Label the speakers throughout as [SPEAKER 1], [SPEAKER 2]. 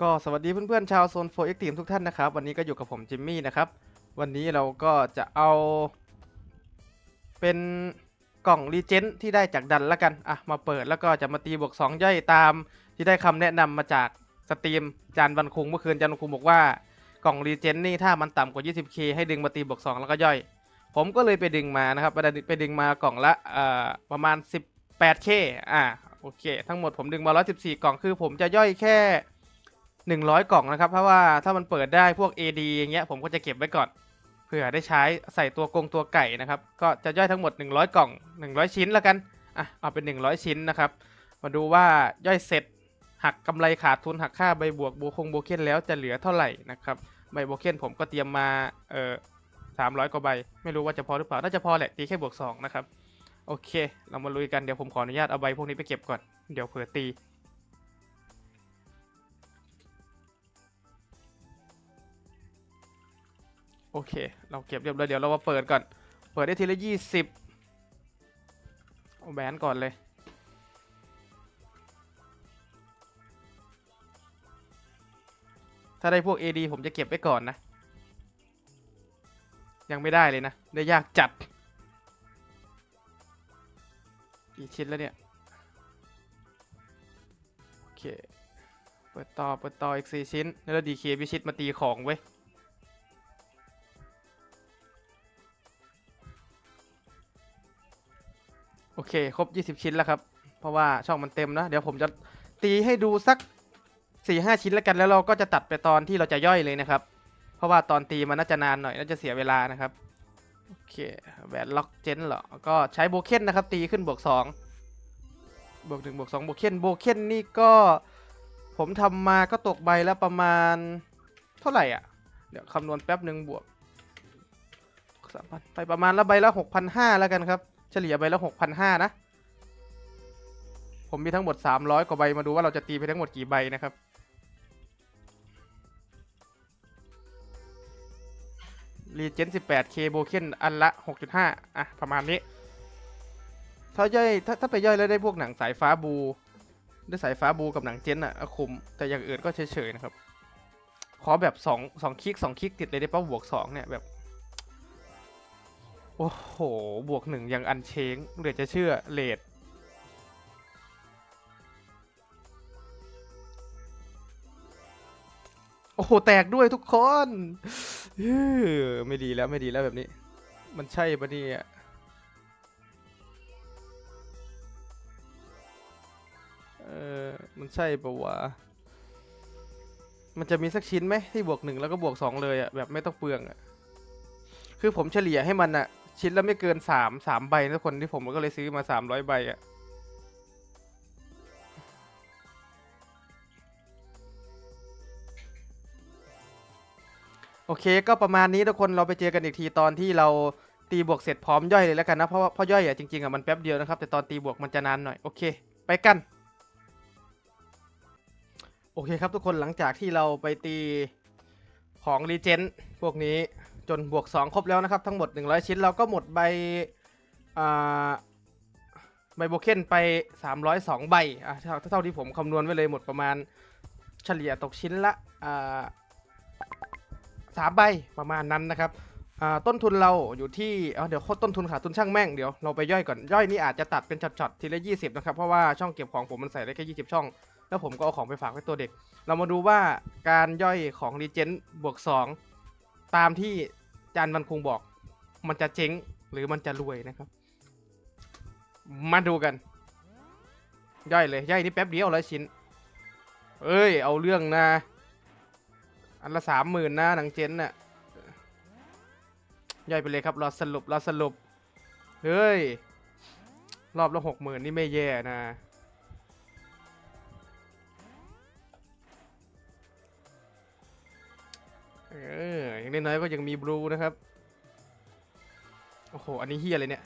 [SPEAKER 1] ก็สวัสดีเพื่อนๆชาวโซนโฟเอ็กทีมทุกท่านนะครับ วันนี้ก็อยู่กับผมจิมมี่นะครับ วันนี้เราก็จะเอา เป็นกล่องรีเจนที่ได้จากดันละกันอะมาเปิดแล้วก็จะมาตีบวก2ย่อยตาม ที่ได้คำแนะนำมาจากสตรีมจานวันคุงเมื่อคืนจานวันคุงบอกว่ากล่องรีเจนนี่ถ้ามันต่ำกว่า 20k ให้ดึงมาตีบวก2แล้วก็ย่อย ผมก็เลยไปดึงมานะครับไปดึงไปดึงมากล่องละประมาณ 18k อะโอเค ทั้งหมดผมดึงมา 114 กล่องคือผมจะย่อยแค่ 100กล่องนะครับ เพราะว่าถ้ามันเปิดได้พวก AD อย่างเงี้ยผมก็จะเก็บไว้ก่อนเผื่อได้ใช้ใส่ตัวกงตัวไก่นะครับ ก็จะย่อยทั้งหมด 100 กล่อง 100 ชิ้นแล้วกันอะเอาเป็น 100 ชิ้นนะครับ มาดูว่าย่อยเสร็จ หักกำไรขาดทุนหักค่าใบบวกโบคงโบเคนแล้วจะเหลือเท่าไหร่นะครับใบโบเคนผมก็เตรียมมาเอ่อสามร้อยกว่าใบ ไม่รู้ว่าจะพอหรือเปล่าน่าจะพอแหละตีแค่บวกสองนะครับโอเค เรามาลุยกันเดี๋ยวผมขออนุญาตเอาใบพวกนี้ไปเก็บก่อนเดี๋ยวเผื่อตี โอเค เราเก็บเรียบร้อยเดี๋ยวเรามาเปิดก่อน เปิดได้ทีละยี่สิบเอาแบนก่อนเลย ถ้าได้พวก AD ผมจะเก็บไว้ก่อนนะ ยังไม่ได้เลยนะ ได้ยากจัด กี่ชิ้นแล้วเนี่ย โอเค เปิดต่อ เปิดต่ออีกสี่ชิ้น แล้วดีเคพิชิตมาตีของเว้ โอเค ครบ 20 ชิ้นแล้วครับ เพราะว่าช่องมันเต็มนะ เดี๋ยวผมจะตีให้ดูสัก 4 5 ชิ้นแล้วกันแล้วเราก็จะตัดไปตอนที่เราจะย่อยเลยนะครับ เพราะว่าตอนตีมันน่าจะนานหน่อยน่าจะเสียเวลานะครับ โอเคแหวนล็อกเจนเหรอ ก็ใช้โบเคนนะครับตีขึ้นบวก2บวก1บวก2โบเคนโบเคนนี่ก็ผมทำมาก็ตกใบแล้วประมาณเท่าไหร่อะ เดี๋ยวคำนวณแป๊บหนึ่งบวกสามพันไปประมาณละใบละหกพันห้าแล้วกันครับ เฉลี่ยใบละหกพันห้านะ ผมมีทั้งหมดสามร้อยกว่าใบมาดูว่าเราจะตีไปทั้งหมดกี่ใบนะครับรีเจนสิบแปดเคโบเคนอันละหกจุดห้าอะ ประมาณนี้ ถ้าย่อยถ้าถ้าไปย่อยแล้วได้พวกหนังสายฟ้าบู ได้สายฟ้าบูกับหนังเจนอะอะคุม แต่อย่างอื่นก็เฉยๆนะครับ ขอแบบสองสองคลิกสองคลิกติดเลยได้ป่ะบวกสองเนี่ยแบบ โอ้โห บวกหนึ่งยังอันเชงเหลือจะเชื่อเลดโอ้โห แตกด้วยทุกคนไม่ดีแล้วไม่ดีแล้วแบบนี้ มันใช่ปะเนี่ยเออมันใช่ปะวะ มันจะมีสักชิ้นไหมที่บวกหนึ่งแล้วก็บวกสองเลยอะแบบไม่ต้องเปลืองอะคือผมเฉลี่ยให้มันอะ ชิ้นละไม่เกินสามสามใบนะทุกคนที่ผมก็เลยซื้อมาสามร้อยใบอะโอเคก็ประมาณนี้ทุกคนเราไปเจอกันอีกทีตอนที่เราตีบวกเสร็จพร้อมย่อยเลยแล้วกันนะเพราะว่าเพราะย่อยอะจริงๆอะมันแป๊บเดียวนะครับ แต่ตอนตีบวกมันจะนานหน่อยโอเค ไปกันโอเคครับทุกคนหลังจากที่เราไปตีของรีเจนพวกนี้ จนบวก 2 ครบแล้วนะครับ ทั้งหมด 100 ชิ้นเราก็หมดใบใบโบเคนไป 302 ใบอะเท่าเท่าที่ผมคำนวณไว้เลยหมดประมาณเฉลี่ยตกชิ้นละสามใบประมาณนั้นนะครับต้นทุนเราอยู่ที่เเดี๋ยวต้นทุนขาดทุนช่างแม่งเดี๋ยวเราไปย่อยก่อนย่อยนี่อาจจะตัดเป็นช็อตๆทีละ 20 นะครับ เพราะว่าช่องเก็บของผมมันใส่ได้แค่ 20 ช่อง แล้วผมก็เอาของไปฝากไว้ตัวเด็ก เรามาดูว่าการย่อยของรีเจนบวก 2 ตามที่จานมันคงบอก มันจะเจ๊งหรือมันจะรวยนะครับ มาดูกัน ย่อยเลย ย่อยนี่แป๊บเดียวร้อยชิ้น เอ้ย เอาเรื่องนะ อันละสามหมื่นนะหนังเจนน่ะ ย่อยไปเลยครับ รอสรุป รอสรุป เฮ้ย รอบละหกหมื่นนี่ไม่แย่นะเออ อย่างน้อยๆก็ยังมีบลูนะครับ โอ้โห อันนี้เฮียเลยเนี่ย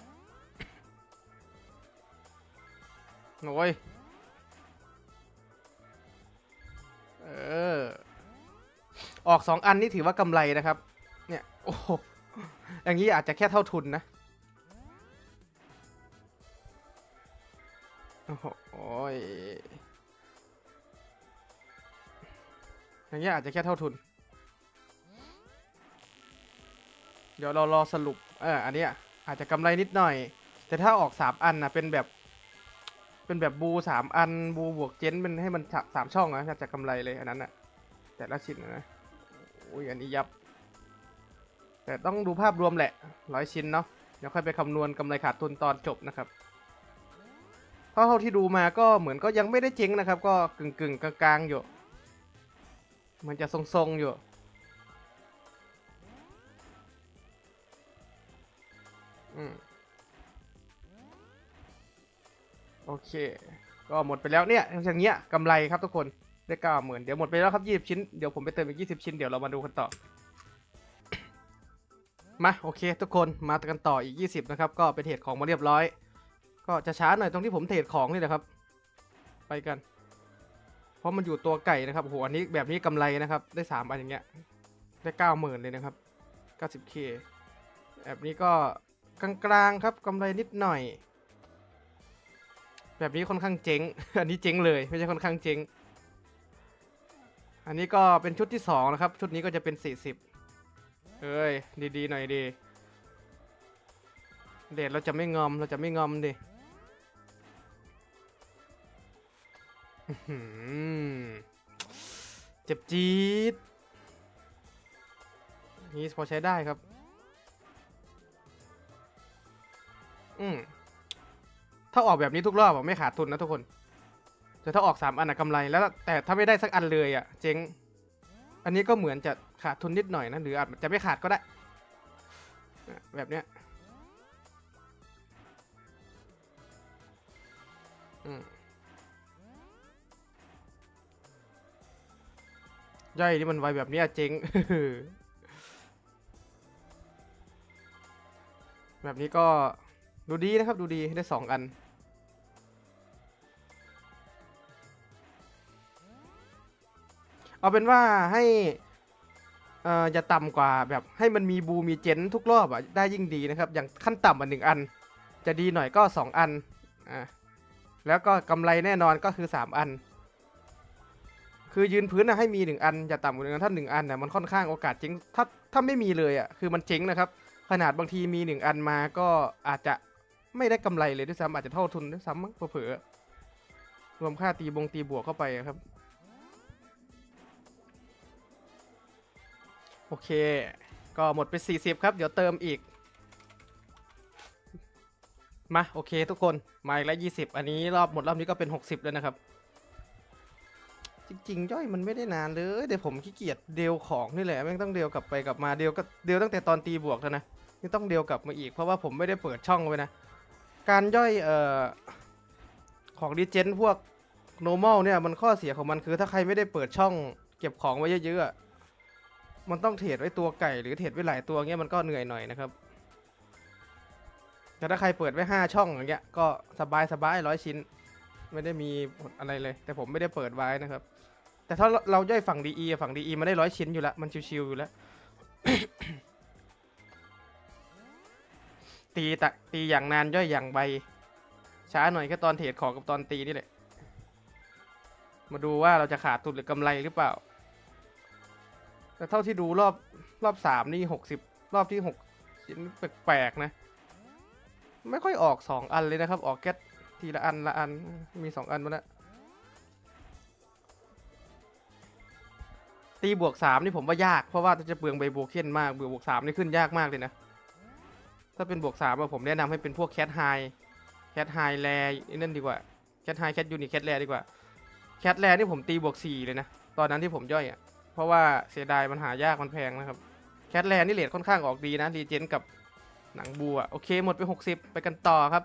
[SPEAKER 1] โอ้ย เออ ออกสองอันนี่ถือว่ากำไรนะครับ เนี่ย โอ้อย่างนี้อาจจะแค่เท่าทุนนะ โอ้โหอยอย่างเงี้อาจจะแค่เท่าทุน เดี๋ยวเรารอสรุป เอออันเนี้ยอาจจะกำไรนิดหน่อย แต่ถ้าออกสามอันนะเป็นแบบ เป็นแบบบูสามอันบูบวกเจนเป็นให้มันสามช่องนะจะกำไรเลยอันนั้นอะแต่ละชิ้นนะอุ้ยอันนี้ยับ แต่ต้องดูภาพรวมแหละร้อยชิ้นเนาะเดี๋ยวค่อยไปคำนวณกำไรขาดทุนตอนจบนะครับเท่าเท่าที่ดูมาก็เหมือนก็ยังไม่ได้เจ๊งนะครับ ก็กึ่งกึ่งกลางๆอยู่มันจะทรงๆอยู่ โอเค ก็หมดไปแล้วเนี่ยอย่างเงี้ยกำไรครับทุกคนได้เก้าหมื่นเดี๋ยวหมดไปแล้วครับยี่สิบชิ้น เดี๋ยวผมไปเติมอีกยี่สิบชิ้น เดี๋ยวเรามาดูกันต่อ มาโอเค ทุกคนมากันต่ออีก20นะครับ ก็ไปเทรดของมาเรียบร้อย ก็จะช้าหน่อยตรงที่ผมเทรดของนี่แหละครับ ไปกัน เพราะมันอยู่ตัวไก่นะครับโอ้โหอันนี้แบบนี้กำไรนะครับ ได้สามอันอย่างเงี้ย ได้เก้าหมื่นเลยนะครับ 90k แบบนี้ก็ กลางๆครับกำไรนิดหน่อย แบบนี้ค่อนข้างเจ๊ง อันนี้เจ๊งเลยไม่ใช่ค่อนข้างเจ๊ง อันนี้ก็เป็นชุดที่สองนะครับ ชุดนี้ก็จะเป็น40เอ้ยดีๆหน่อยดี เดทเราจะไม่งอมเราจะไม่งอมดิเจ็บจี๊ดนี่พอใช้ได้ครับ อืมถ้าออกแบบนี้ทุกรอบอะไม่ขาดทุนนะทุกคน แต่ถ้าออกสามอันอะกำไรแล้ว แต่ถ้าไม่ได้สักอันเลยอะเจ๊ง อันนี้ก็เหมือนจะขาดทุนนิดหน่อยนะหรืออาจจะไม่ขาดก็ได้ แบบเนี้ยย่อยนี่มันไวแบบนี้เจ๊งแบบนี้ก็ ดูดีนะครับดูดีได้สองอัน เอาเป็นว่าให้เอ่ออย่าต่ำกว่าแบบให้มันมีบูมีเจนทุกรอบอะได้ยิ่งดีนะครับ อย่างขั้นต่ำอะหนึ่งอัน จะดีหน่อยก็สองอันอะแล้วก็กำไรแน่นอนก็คือสามอัน คือยืนพื้นนะให้มีหนึ่งอันอย่าต่ำกว่าหนึ่งอันถ้าหนึ่งอันน่ะมันค่อนข้างโอกาสเจ๊งถ้าถ้าไม่มีเลยอะคือมันเจ๊งนะครับ ขนาดบางทีมีหนึ่งอันมาก็อาจจะ ไม่ได้กำไรเลยด้วยซ้ำอาจจะเท่าทุนด้วยซ้ำมั้งเผลอๆรวมค่าตีบงตีบวกเข้าไปครับ โอเค ก็หมดไป 40 ครับ เดี๋ยวเติมอีก มา โอเคทุกคน มาอีกแล้ว20 อันนี้รอบหมดรอบนี้ก็เป็น 60 แล้วนะครับ จริง ๆ ย่อยมันไม่ได้นานเลย เดี๋ยวผมขี้เกียจเดลของนี่แหละแม่งต้องเดลกลับไปกลับมาเดลก็เดลตั้งแต่ตอนตีบวกแล้วนะนี่ต้องเดลกลับมาอีกเพราะว่าผมไม่ได้เปิดช่องไว้นะ การย่อยเอ่อของดีเจนพวก normal เนี่ยมันข้อเสียของมันคือถ้าใครไม่ได้เปิดช่องเก็บของไว้เยอะๆ มันต้องเทรดไว้ตัวไก่หรือเทรดไว้หลายตัวเงี้ยมันก็เหนื่อยหน่อยนะครับ แต่ถ้าใครเปิดไว้ห้าช่องอย่างเงี้ยก็สบายสบายร้อยชิ้น ไม่ได้มีอะไรเลย แต่ผมไม่ได้เปิดไว้นะครับ แต่ถ้าเราย่อยฝั่งดีอีฝั่งดีอีมันได้ร้อยชิ้นอยู่แล้วมันชิวๆอยู่แล้ว ตีตะตีอย่างนานย่อยอย่างใบ ช้าหน่อยแค่ตอนเทรดของกับตอนตีนี่แหละ มาดูว่าเราจะขาดทุนหรือกำไรหรือเปล่า แต่เท่าที่ดูรอบรอบสามนี่หกสิบรอบที่หกชิ้นแปลกๆนะ ไม่ค่อยออกสองอันเลยนะครับ ออกแค่ทีละอันละอันมีสองอันมาแล้วตีบวกสามนี่ผมว่ายากเพราะว่าจะเปลืองใบบัวเค้นมากเบือบวกสามนี่ขึ้นยากมากเลยนะ ถ้าเป็นบวกสามอะผมแนะนำให้เป็นพวกแคทไฮแคทไฮแลนั่นดีกว่าแคทไฮแคทยูนิแคทแลดีกว่าแคทแลนี่ผมตีบวกสี่เลยนะ ตอนนั้นที่ผมย่อยอะเพราะว่าเสียดายมันหายากมันแพงนะครับแคทแลนนี่เลทค่อนข้างออกดีนะรีเจนกับหนังบัวโอเคหมดไป 60 ไปกันต่อครับ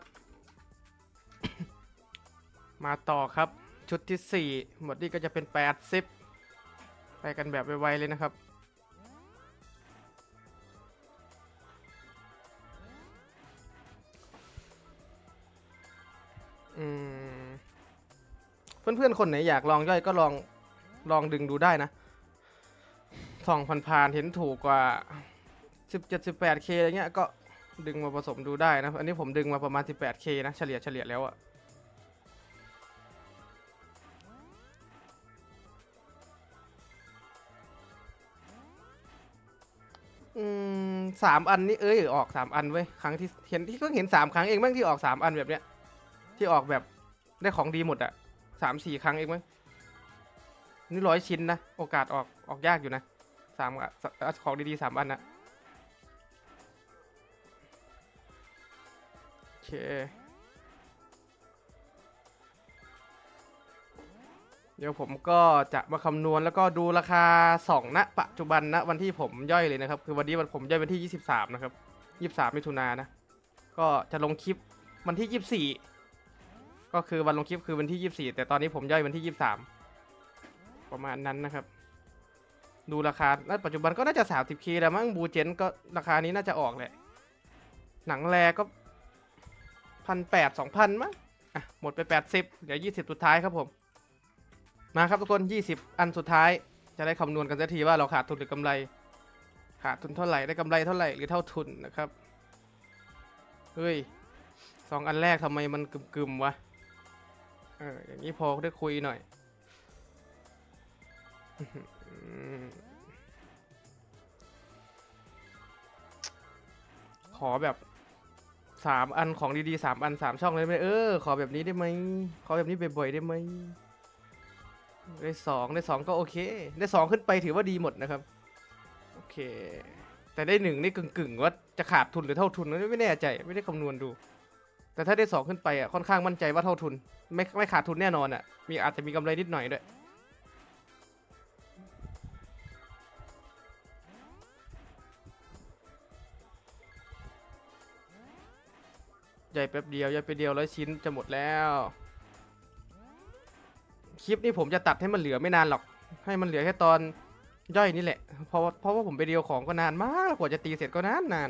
[SPEAKER 1] มาต่อครับชุดที่ 4 หมดนี่ก็จะเป็น 80 ไปกันแบบไวๆเลยนะครับ เพื่อนๆคนไหนอยากลองย่อยก็ลองลองดึงดูได้นะสองพันพานเห็นถูกกว่าสิบเจ็ดสิบแปดเคอะไรเงี้ยก็ดึงมาผสมดูได้นะ อันนี้ผมดึงมาประมาณสิบแปดเคนะเฉลี่ยเฉลี่ยแล้วอะอือสามอันนี้เอ้ยออกสามอันเว้ยครั้งที่เห็นที่เพิ่งเห็นสามครั้งเองบ้างที่ออกสามอันแบบเนี้ยที่ออกแบบได้ของดีหมดอะ สามสี่ครั้งเองมั้งนี่ร้อยชิ้นนะ โอกาสออกออกยากอยู่นะสามของดีๆสามอันนะโอเคเดี๋ยวผมก็จะมาคำนวณแล้วก็ดูราคาสองณปัจจุบันณวันที่ผมย่อยเลยนะครับ คือวันนี้วันผมย่อยวันที่ 23 นะครับ 23มิถุนายนนะ ก็จะลงคลิปวันที่ 24 ก็คือวันลงคลิปคือวันที่24แต่ตอนนี้ผมย่อยวันที่23ประมาณนั้นนะครับ ดูราคาณปัจจุบันก็น่าจะ 30k แล้วมั้งบูเจนก็ราคานี้น่าจะออกแหละ หนังแรก็พันแปดสองพันมั้งอะหมดไป80เดี๋ยว20สุดท้ายครับผม มาครับทุกคน20อันสุดท้าย จะได้คำนวณกันสักทีว่าเราขาดทุนหรือกำไร ขาดทุนเท่าไหร่ได้กำไรเท่าไหร่หรือเท่าทุนนะครับเฮ้ยสองอันแรกทำไมมันกึมๆวะ อออย่างนี้พอได้คุยหน่อยขอแบบสามอันของดีๆสามอันสามช่องเลยไหมเออขอแบบนี้ได้ไหมขอแบบนี้บ่อยๆได้ไหมได้สองได้สองก็โอเค ได้สองขึ้นไปถือว่าดีหมดนะครับ โอเค แต่ได้หนึ่งนี่กึ่งๆว่าจะขาดทุนหรือเท่าทุนไม่แน่ใจ ไม่ได้คำนวณดู แต่ถ้าได้สองขึ้นไปอะค่อนข้างมั่นใจว่าเท่าทุน ไม่ไม่ขาดทุนแน่นอนอะมีอาจจะมีกำไรนิดหน่อยด้วยใหญ่แป๊บเดียวใหญ่ไปบเดียวร้อยชิ้นจะหมดแล้ว คลิปนี้ผมจะตัดให้มันเหลือไม่นานหรอก ให้มันเหลือแค่ตอนย่อยนี่แหละ เพราะเพราะว่าผมไปเดียวของก็นานมากกว่าจะตีเสร็จก็นานนาน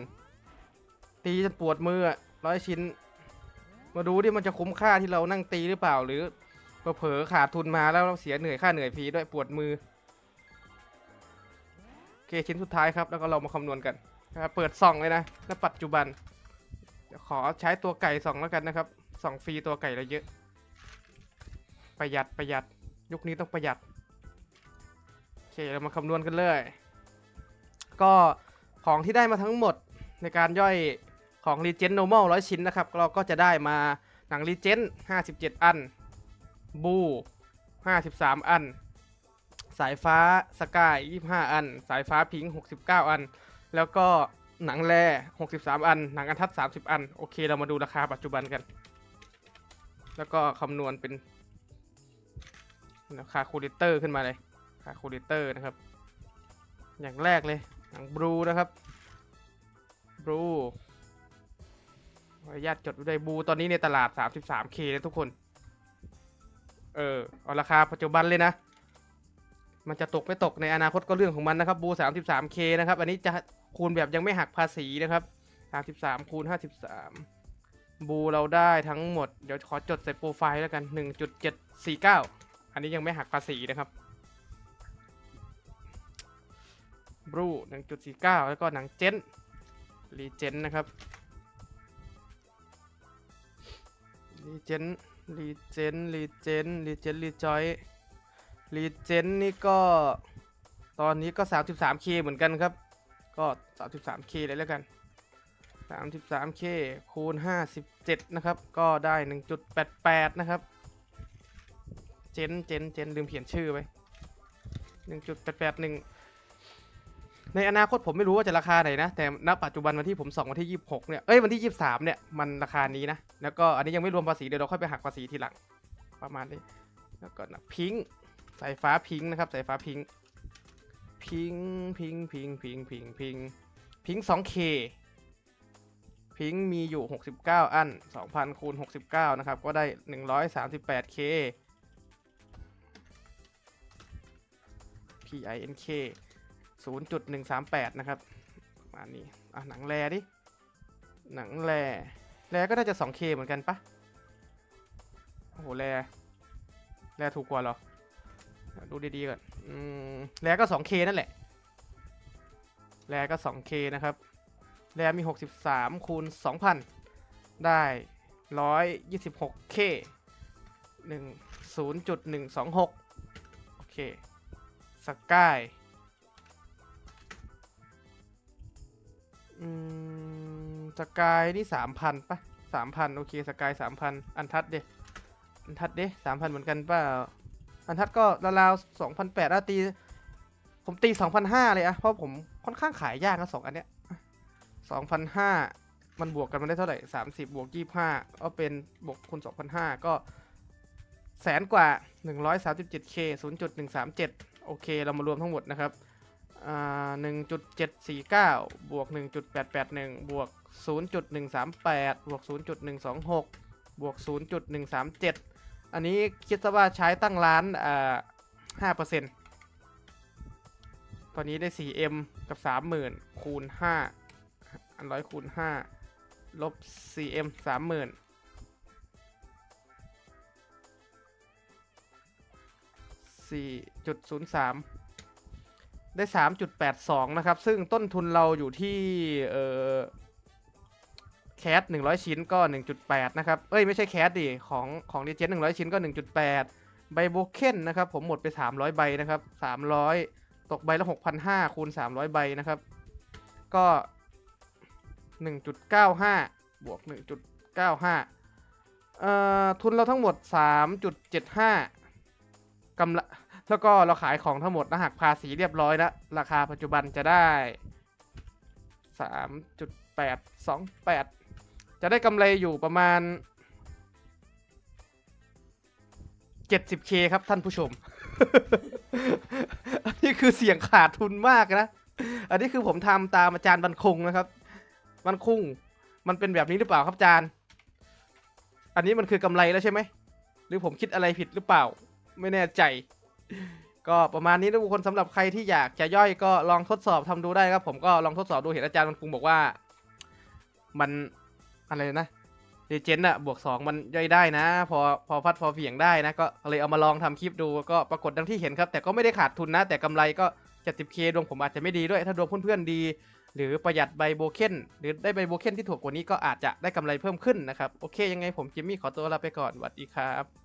[SPEAKER 1] ตีจนปวดมือร้อยชิ้น มาดูดิมันจะคุ้มค่าที่เรานั่งตีหรือเปล่าหรือเผลอขาดทุนมาแล้วเราเสียเหนื่อยค่าเหนื่อยฟรีด้วยปวดมือโอเคชิ้นสุดท้ายครับ แล้วก็เรามาคำนวณกันนะครับเปิดส่องเลยนะณปัจจุบัน ขอใช้ตัวไก่ส่องแล้วกันนะครับส่องฟรีตัวไก่เราเยอะ ประหยัดประหยัดยุคนี้ต้องประหยัดโอเคเรามาคำนวณกันเลย ก็ของที่ได้มาทั้งหมดในการย่อย ของ Legend Normal 100 ชิ้นนะครับ เราก็จะได้มาหนัง Legend 57 อัน บู 53 อัน สายฟ้าสกาย 25 อัน สายฟ้าพิงค์69 อัน แล้วก็หนังแร่63 อัน หนังอันทัด 30 อัน โอเค เรามาดูราคาปัจจุบันกัน แล้วก็คำนวณเป็นราคาคูลิเตอร์ขึ้นมาเลยคาคูลิเตอร์นะครับ อย่างแรกเลย หนังบลูนะครับบลู ออนุญาตจดไว้ด้วยบูตอนนี้ในตลาด 33k นะทุกคน เออเอาราคาปัจจุบันเลยนะ มันจะตกไม่ตกในอนาคตก็เรื่องของมันนะครับ บู 33k นะครับ อันนี้จะคูณแบบยังไม่หักภาษีนะครับ 33คูณ53 บูเราได้ทั้งหมด เดี๋ยวขอจดใส่โปรไฟล์แล้วกัน 1.749 อันนี้ยังไม่หักภาษีนะครับบรูหนึ่งจุดสี่เก้าแล้วก็หนังเจนรีเจนนะครับ รีเจนรีเจนรีเจนรีเจนรีจอยรีเจนนี่ก็ตอนนี้ก็ 33k เหมือนกันครับ ก็ 33k เลยแล้วกัน 33k คูณ 57 นะครับ ก็ได้ 1.88 นะครับ เจนเจนเจนลืมเขียนชื่อไว้หนึ่งจุดแปดแปดหนึ่ง ในอนาคตผมไม่รู้ว่าจะราคาไหนนะ แต่ณปัจจุบันวันที่ผมส่งวันที่ 26 เนี่ย เอ้ยวันที่ 23 เนี่ย มันราคานี้นะ แล้วก็อันนี้ยังไม่รวมภาษีเดี๋ยวเราค่อยไปหักภาษีทีหลัง ประมาณนี้ แล้วก็นะพิงสายฟ้าพิงนะครับสายฟ้าพิงพิงพิงพิงพิงพิงพิงพิง 2K พิงมีอยู่ 69 อัน 2,000คูณ69 นะครับ ก็ได้ 138K PINK 0.138 นะครับมานี้อะหนังแร่ดิ หนังแร่แร่ก็น่าจะ 2K เหมือนกันปะโอ้โหแร่แร่ถูกกว่าหรอ ดูดีๆก่อนอืมแร่ก็ 2K นั่นแหละแร่ก็ 2K นะครับแร่มี 63 คูณ 2,000 ได้ 126K 1 0.126 โอเค สกาย อืมสกายนี่สามพันปะสามพันโอเคสกายสามพันอันทัดเดอันทัดเดสามพันเหมือนกันป่าอันทัดก็ราวๆสองพันแปดตี ผมตีสองพันห้าเลยอะเพราะผมค่อนข้างขายยากนะสองอันเนี้ยสองพันห้ามันบวกกันมันได้เท่าไหร่สามสิบบวกยี่ห้าก็เป็นบวกคูณสองพันห้าก็แสนกว่าหนึ่งร้อยสามสิบเจ็ดเคศูนย์จุดหนึ่งสามเจ็ดโอเค เรามารวมทั้งหมดนะครับ อ่าหนึ่งจุดเจ็ดสี่เก้าบวกหนึ่งจุดแปดแปดหนึ่งบวกศูนย์จุดหนึ่งสามแปดบวกศูนย์จุดหนึ่งสองหกบวกศูนย์จุดหนึ่งสามเจ็ดอันนี้คิดซะว่าใช้ตั้งร้านอ่าห้าเปอร์เซ็นต์ตอนนี้ได้ 4M กับ 30,000 คูณ 5 อันร้อยคูณ 5 ลบ 4M 30,000 4.03 ได้ 3.82 นะครับ ซึ่งต้นทุนเราอยู่ที่เอ่อแคส100 ชิ้นก็ 1.8 นะครับ เอ้ย ไม่ใช่แคสดิของของดีเจน100 ชิ้นก็ 1.8 ใบโบเคนนะครับ ผมหมดไป 300 ใบนะครับ 300 ตกใบละ 6,500 คูณ 300 ใบนะครับ ก็ 1.95 บวก 1.95 เอ่อ ทุนเราทั้งหมด 3.75กำไร แล้วก็เราขายของทั้งหมดนะหักภาษีเรียบร้อยแล้ว ราคาปัจจุบันจะได้3.828จะได้กำไรอยู่ประมาณ 70k ครับท่านผู้ชม อันนี้คือเสียงขาดทุนมากนะ อันนี้คือผมทำตามอาจารย์บันคงนะครับบันคุงมันเป็นแบบนี้หรือเปล่าครับอาจารย์ อันนี้มันคือกำไรแล้วใช่ไหม หรือผมคิดอะไรผิดหรือเปล่า ไม่แน่ใจ ก็ประมาณนี้นะทุกคนสำหรับใครที่อยากจะย่อยก็ลองทดสอบทำดูได้ครับ ผมก็ลองทดสอบดูเห็นอาจารย์มันคงบอกว่า มันอะไรนะเดเจนอะบวกสองมันย่อยได้นะ พอพอพัดพอเบี่ยงได้นะ ก็เลยเอามาลองทำคลิปดูก็ปรากฏดังที่เห็นครับ แต่ก็ไม่ได้ขาดทุนนะ แต่กำไรก็ 70k ดวงผมอาจจะไม่ดีด้วย ถ้าดวงเพื่อนๆดี หรือประหยัดใบโบเคนหรือได้ใบโบเคนที่ถูกกว่านี้ก็อาจจะได้กำไรเพิ่มขึ้นนะครับ โอเคยังไงผมจิมมี่ขอตัวลาไปก่อนสวัสดีครับ